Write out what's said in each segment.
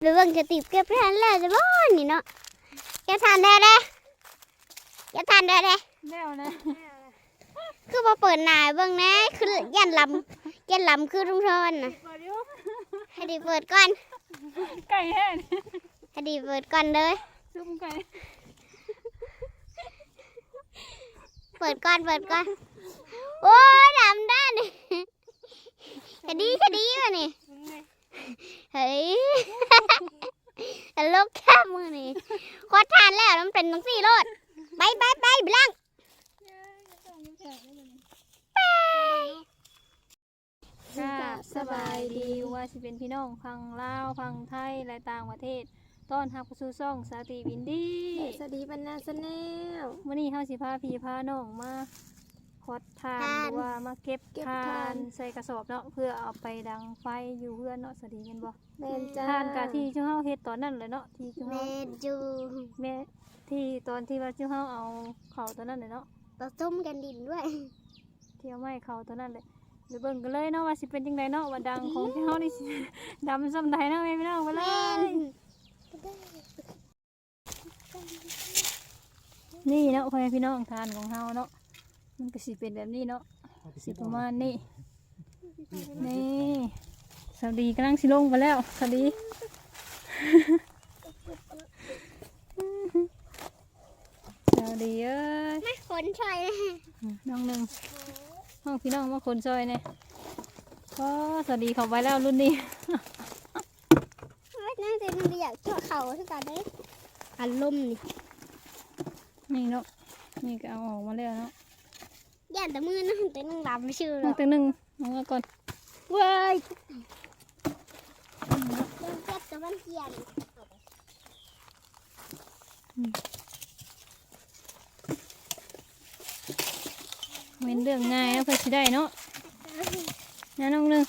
หรือเบิ่งกระติบเก็บทานแล้วจะบ่นี่เนาะเก็บทานได้เด้เก็บทานได้เด้แล้วนะคือบ่เปิดหน้าให้เบิ่งแหน่คือยันลำยันลำคือลุงทอนน่ะเปิดอยู่ให้ดีเปิดก่อนไก่แห้งให้ดีเปิดก่อนเลยซุ่มไก่เปิดก่อนเปิดก่อนโอ้ยดำด้านนี่คดีคดีวะนี่ เฮ้ยตลกแค่มือนี่โคตรทานแล้วมันเป็นตั้งสี่โลดไปไปไปไปล้างค่ะสบายดีว่าสิเป็นพี่น้องพังลาวพังไทยและต่างประเทศต้อนรับเข้าสู่ช่องสาติวินดี้สวัสดีบรรณาสแนลวันนี้เฮาสิพาพี่พาน้องมา ขอดทานหรือว่ามาเก็บทานใส่กระสอบเนาะเพื่อเอาไปดังไฟอยู่เพื่อนเนาะสวัสดีแม่นบ่แมนจ้าทานกะที่จุเฮาเฮ็ดตอนนั้นเลยเนาะที่จุเมเฮาจูแม่ที่ตอนที่ว่าจุเฮาเอาเข้าตอนนั้นเลยเนาะผสมกันดินด้วย เที่ยวไม่เข้าตอนนั้นเลยหรือเบิ่งกันเลยเนาะว่าสิเป็นจังไดเนาะว่าดังของที่เฮานี่สิ ดำซ้ำใดเนาะแม่พี่น้องไปเลแม่ยนนี่เนาะพ่อแม่พี่น้องทานของเฮาเนาะ มันก็สิเป็นแบบนี้เนาะสิประมาณนี้นี่สวัสดีกำลังสิลงไปแล้วสวัสดีสวัสดีเอ้ยมาขนชอยนะน้องหนึ่งห้องพี่น้องมาคนซอยเนี่ยก็สวัสดีเขาไปแล้วรุ่นนี้เฮ้ยนั่งเต็มเรียกชั่วเขาทุกการเลยอารมณ์นี่นี่เนาะนี่ก็เอาออกมาแล้วเนาะ ย่านแต่มือนั่งแต่นั่งดำไม่ชื่อหรน้อองกตัวหนึ่งน้องมาก่อนเว้ยเดินเก็บแต่มันเขียนเป็นเรื่องง่ายนะเพื่อสิได้เนาะนะน้องหนึ่ง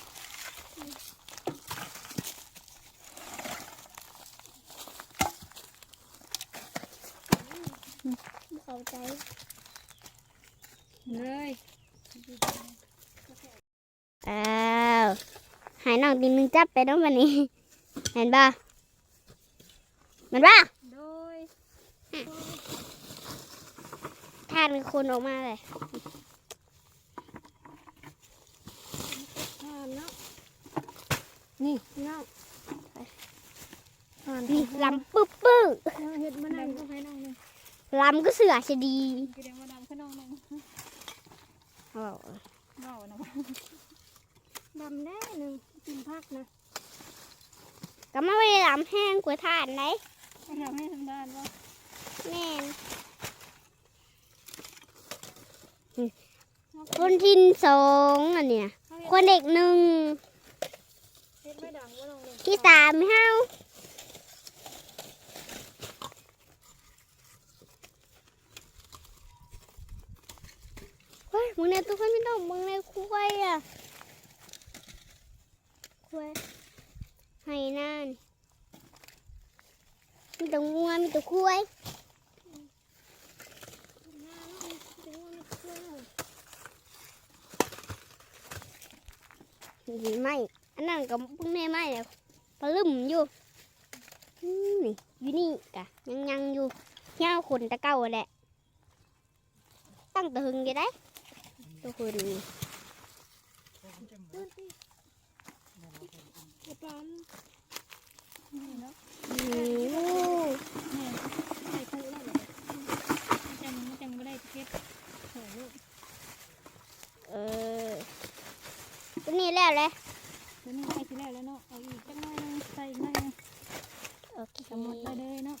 เข้าใจ เลยอ้าวหายน้องดินนึงจับไปน้องวันนี้ เห็นป่ะเห็นป่ะโดยทานเป็นคนออกมาเลยทานเนาะนี่เนาะทานนี่ลำปึ๊บปึ๊บเห็ดมะนาวก็ให้น้องเลยลำก็เสือจะดีแสดงว่าดำขึ้นน้องหนึ่ง เอาเบานะดำแน่หนึ่งกินพักนะก็ไม่ได้ลำแห้งกว่าทานไหนไม่ทำให้ทำด้านว่าแม่นคนทินสองอันเนี้ยคนเด็กหนึ่งเห็ดไม่ดังว่าน้องเลยที่สามเฮา ฮ้ยมึงในตู้คนไม่ต้องมึงในคุ้ยอะคุ้ยให้นั่นมีแตัวงัวมีแตัวคุ้ยนี่ไม่อันนั้นก็เพิ่งได้ไม่เลยปลึมอยู่อืมนี่อยู่นี่กะยังยังอยู่เที่ยวคนตะเก้าแหละตั้งแตะหึงอยู่ได้ ตัวคนนี่เห็ดร้อนนี่เนาะอืมใส่คู่แล้วเหรอจังจังไม่ได้เก็บโอ้ลูกเออตัวนี้แล้วเลยตัวนี้ใส่ทีแรกแล้วเนาะ เอาอีกจังหน่อยนึงใส่อีกหน่อยนึงโอเคสมุดไปเลยเนาะ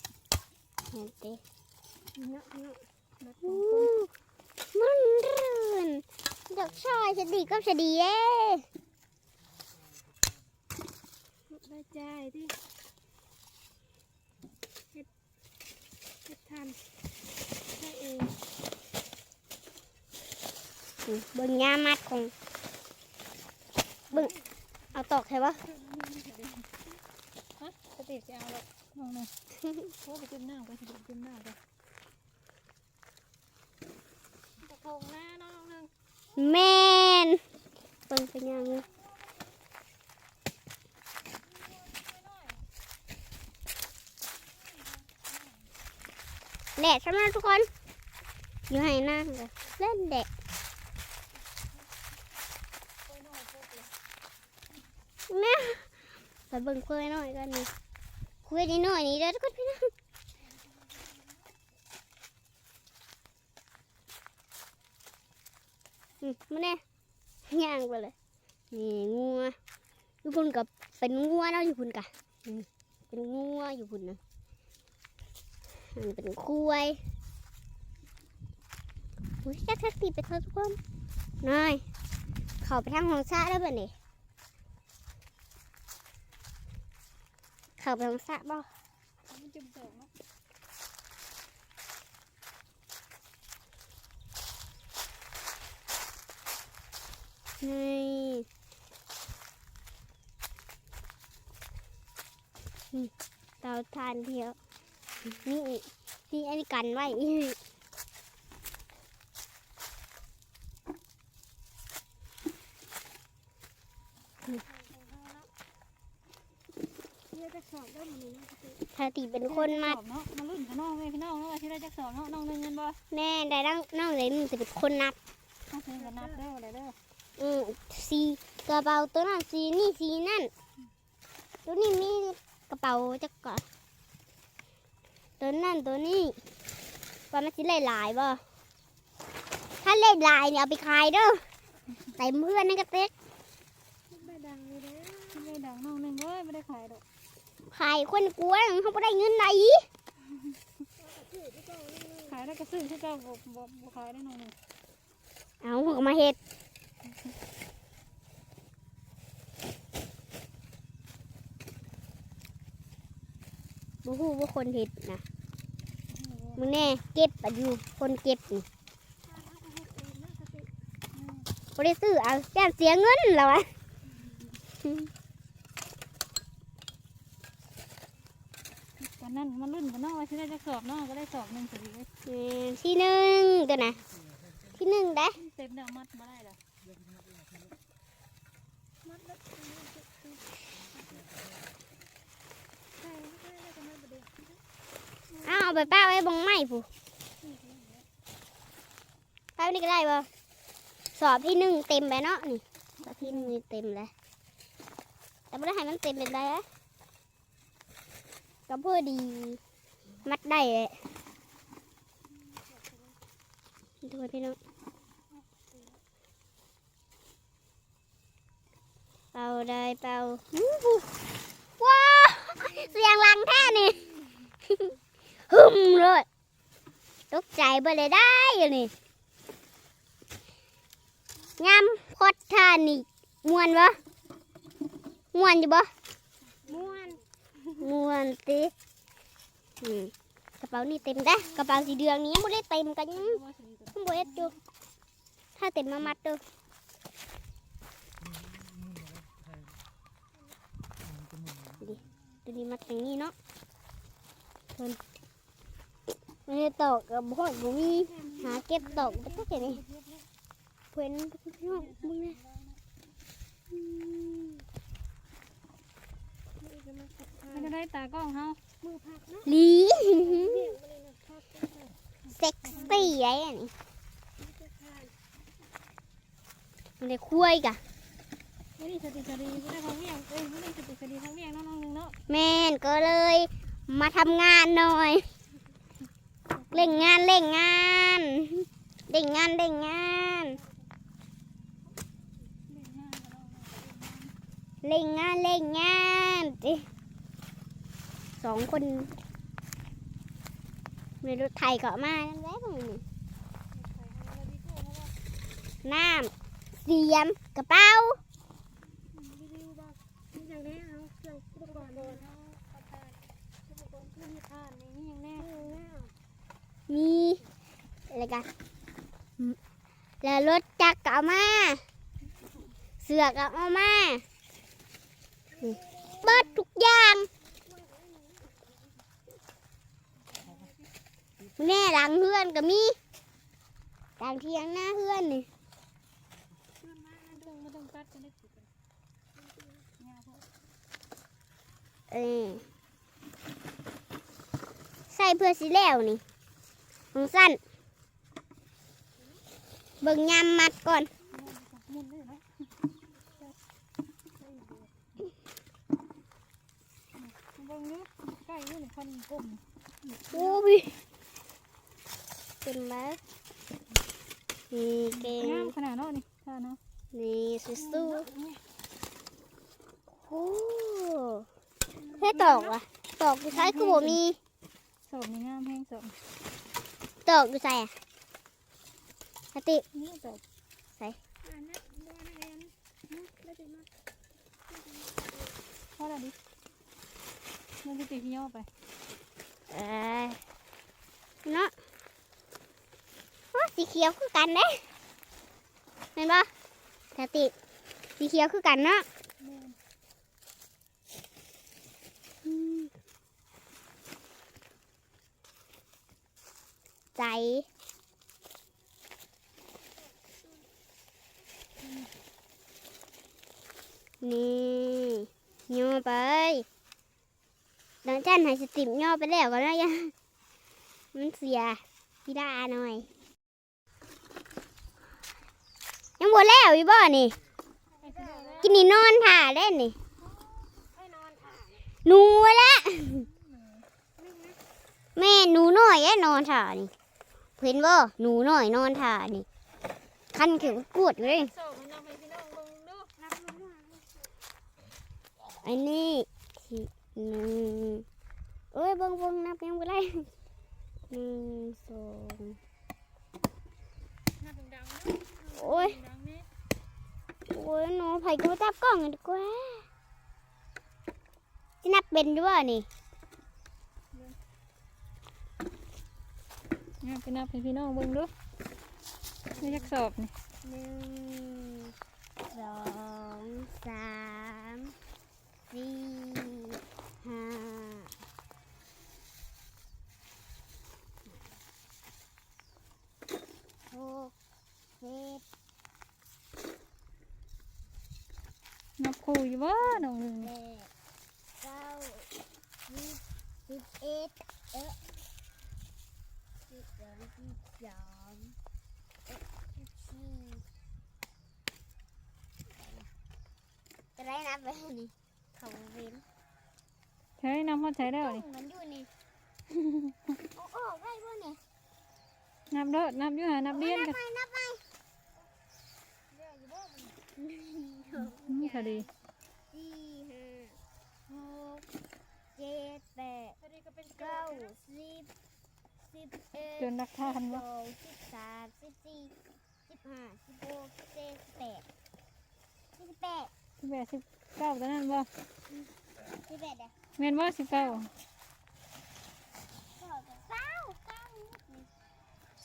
เห็นติเนาะเนาะ มันรื่นดอกชายจะดีก็จะดีเด้ได้ใจที่เห็ดเห็ดทานได้เองอืมเบิ่งยามัดของเบิ่งเอาตอกใช่ปะฮะสติจะเอาละน้องหนึ่งโอ้ไปจุ่มหน้าไปจุ่มหน้าไป งหน้าน้องนึงแมนเป็นยังไงแดดสำหรับทุกคน อยู่ให้นั่งเลยเล่นแดดแม่ไปเบิ่งคุยหน่อยกันนี่คุยนิดหน่อยนี่เด้อทุกคนพี่น้อง มาแน่ย่างไปเลย นี่งัวอยู่พุ่นกับเป็นงัวเนาะอยู่พุ่นกะอืมเป็นงัวอยู่พุ่นนะอันนเป็นควายอุ้ยจักทักทีไปเถอะทุกคนน้อยเขาไปทางห้องซะแล้วบ่เนี่ยเขาไปห้องซะบ่มันจุ่มสอง เนาะนี่นี่เตาทานเดียวนี่นี่อันนี้กันไว้นี่เนี่ยจะสอบได้หมดเลยนะถ้าตีเป็นคนมาสอบเนาะมาลุ้นกับน้องเลยพี่น้องเนาะว่าที่ได้จักสอบเนาะน้องหนึ่งเงินบ่แน่ได้ดังน้องเลยมันจะเป็นคนนับน้องเพิ่นก็นับเด้ออะไรเด้ออืม สีกระเป๋าตัวนั้นสีนี่สีนั่น ตัวนี้มีกระเป๋าจะก่อนตัวนั่นตัวนี้ว่ามันสิหลายหลายๆบ่ถ้าหลายหลายๆเนี่ยเอาไปขายเด้อใส่เพื่อนนั่นก็เต็กไม่ดังเลยนะที่ได้ดังน้องหนึ่งเว้ยไม่ได้ขายดอกขายคนกลัวเขาไม่ได้เงินไหนขายได้ก็ซื้อที่เจ้าบ่บ่บ่ขายได้น้องหนึ่งเอาหัวมาเห็ด บูฮู้ว่าคนเห็ดนะมึงแน่เก็บอะอยู่คนเก็บนี่บ่ได้ซื้อเอาแจ้เสียเงินแล้ววะตอนนั้นมาลุ้นกับน้องว่าที่ได้จักสอบน้องก็ได้สอบหนึ่งพอดีเว้ยเออที่หนึ่งตัวนะที่หนึ่งได้ เต็มแล้วมัดมาได้แล้ว เอาเอาไปป้าไว้บงไม้ผู้ป้าว้นี่ก็ได้บ่สอบที่หนึ่งเต็มไปเนาะนี่สอบที่หนึ่งเต็มเลยแต่ไม่ได้ให้มันเต็มเป็นไรนะก็เพื่อดี มัดได้เลยดูพี่น้องเป่า ได้เป่าอู้หูว้าวเสียงลังแท้นี่หึมเลยตกใจไปเลยได้อยู่นี่งามพอดท่านี่มวนบ่มวนอยู่บ่ม้วนมวนติอืมกระเป๋านี่เต็มได้อกระเป๋าสีเดืองนี้ยังไม่ได้เต็มกันยังว่าสิดีกว่าต้องบเอ็ดอยู่ถ้าเต็มมามัดดูดิ ดูดีมัดอย่างนี้เนาะทนไม่ได้ตอกกับพ่อบุมีหาเก็บตอกไปตั้งแต่นี้เพื่อนพี่น้องมึงเนี่ยอืมนี่จะมาขัดทาไม่ได้ได้ตากล้องเฮามือพักนะลีเบี่ยงมาเลยนะพักกันเลยเซ็กซี่ไอ้อันนี้จะทานมันได้คุยกะ ไม่ได้สติสดีไม่ได้ทั้งเวียงเอ้ยไม่ได้สติสดีทั้งเวียงน้องน้องหนึ่งเนาะแม่นก็เลยมาทำงานหน่อย เล่งงานเล่งงานเล่งงานเล่งงานเล่งงานเล่งงานสองคนในรถไทยก็มานั่นแหละมึงน้ำเสียมกระเป๋า รีวิวบ้างนี่อย่างนี้เอาเครื่องอุปกรณ์โดนเอาอุปกรณ์เครื่องทานนี่นี่อย่างแน่แน่ มีอะไรกันแล้วรถจักรก็เอามา เสือกก็เอามาเบิดทุกอย่างแน่หลังเพื่อนก็มีหลังเทียงหน้าเพื่อนนี่ไม่ต้องไม่ต้องตัดกันได้กี่กันงาพวกเออใส่เพื่อสิแล้วนี่ ของสั้น เบิ่งยำมัดก่อน เบิ่งนี้ใกล้นี่คนกลมโอ้ยเป็นไหมนี่เก่งงามขนาดเนาะนี่ท่าเนาะนี่สู้ๆโอ้ให้ตอกว่ะตอกอยู่ใช้คือบ่มีสอบนี่งามแห้งสอบ ตกอยู่ใส่อะสตินี่สอบใส่อ่านะบ่นะแอนนะแล้วจะมาพอแล้วดิมันจะตีพี่ย่อไป เอ้ยเนาะสีเขียวคือกันเด้เห็นปะสติสีเขียวคือกันเนาะ ใจ นี่ย่อไปหลังจากหายสติมย่อไปแล้วก็ได้ยังมันเสียพี่ดาหน่อย ยังหมดแล้วอีบ่นี่ กินนี่นอนถ่าเล่นนี่หนูละแม่หนูน้อยแอะนอนถ่านี่ เห็นบ่หนูน้อยนอนถ่านี่คันเข็มกวดเลยอันนี้ที่หนึ่งเอ้ยเบิ่งเบิ่งนับยังบ่ได้หนึ่งสองโอ้ยโอ้ยหนูไผ่ก็มาจับกล้องกันดีกว่าจะนับเป็นด้วยนี่ งามไปนับให้พี่น้องเบิ่งดูไม่ยากสอบนี่หนึ่งสองสามสี่ห้าหกเจ็ดนับคู่อยู่บ่น้องหนึ่งแปดเก้าสิบสิบเอ็ดเอ๊ะ สิบสองสิบสามเอ๊ะสิบสี่จะได้นับไปนี่เขาเว้นใช้น้ำฮอใช้แล้วนี่มันอยู่นี่โอ้โอ้ได้ป่ะเนี่นับเด้อนับอยู่หานับเรียนกันไปนับไปอืมค่ะดีสี่ห้าหกเจ็ดแปดเก้า สิบสิบเอ็ดจนนักทานสบ่องสิบสามสิบสี่สิบห้าสิบหกสิบเจ็ดสิบแปดสิบแปดสิบแปดสิบเก้าตอนนั้นบ่สิบแปดเด้อแม่นบ่สิบเก้าเก้าเก้าเก้า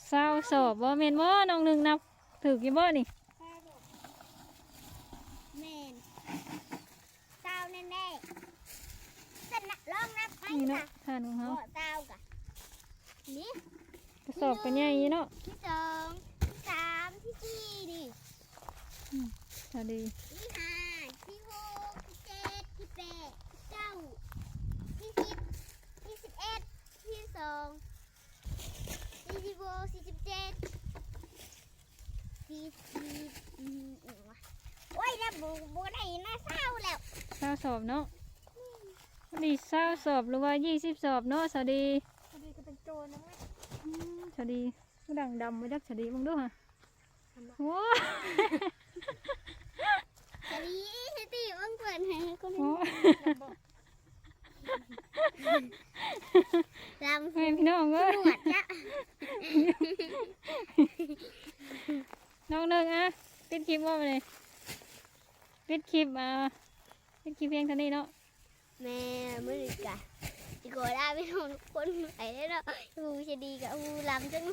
เศร้าสอบบ่แม่นบ่น้องหนึ่งนับถูกกี่บ่นี่แม่นเก้าแน่แน่ๆสนะลองนับไปนี่ค่ะเนาะทานของโอ้เฮาเก้ากะ นี่กระสอบกันใหญ่เนาะที่สองที่สามที่สี่นี่ค่ะดีที่ห้าที่หกที่เจ็ดที่แปดที่เก้าที่สิบที่สิบเอ็ดที่สองที่สิบหกที่สิบเจ็ดที่สิบอืมอืมวะโอ้ยนะบูบูได้นะเศร้าแล้วเศร้าสอบเนาะดีเศร้าสอบหรือว่ายี่สิบสอบเนาะสวัสดีพอดีก็เป็น โจรนะแม่อืมสวัสดีกระดังดำไว้ดักสวัสดีมึงดูฮะโอ้สวัสดีสติวังเปิดให้คนโหลำแม่พี่น้องเอ้ยหนวดจ้ะน้องหนึ่งอะปิดคลิปว่าไปเลยปิดคลิปอะปิดคลิปเพียงเท่านี้เนาะแม่มือกะ จิโกได้ไม่ทนคนไปได้แล้วอูจะดีกับอูลำจัง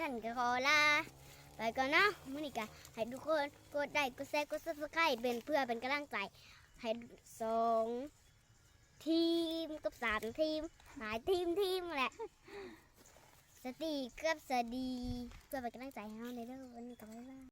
นั่นก็ขอลาไปก่อนเนาะมื่อนี้กะให้ทุกคนกดไลค์กดแชร์กดซับสไครต์เป็นเพื่อเป็นกำลังใจ ให้สองทีมกับสามทีมหลายทีมทีมแหละสติกับสดีเพื่อเป็นกำลังใจให้เราในเรื่องวันนี้กับบ๊ายบาย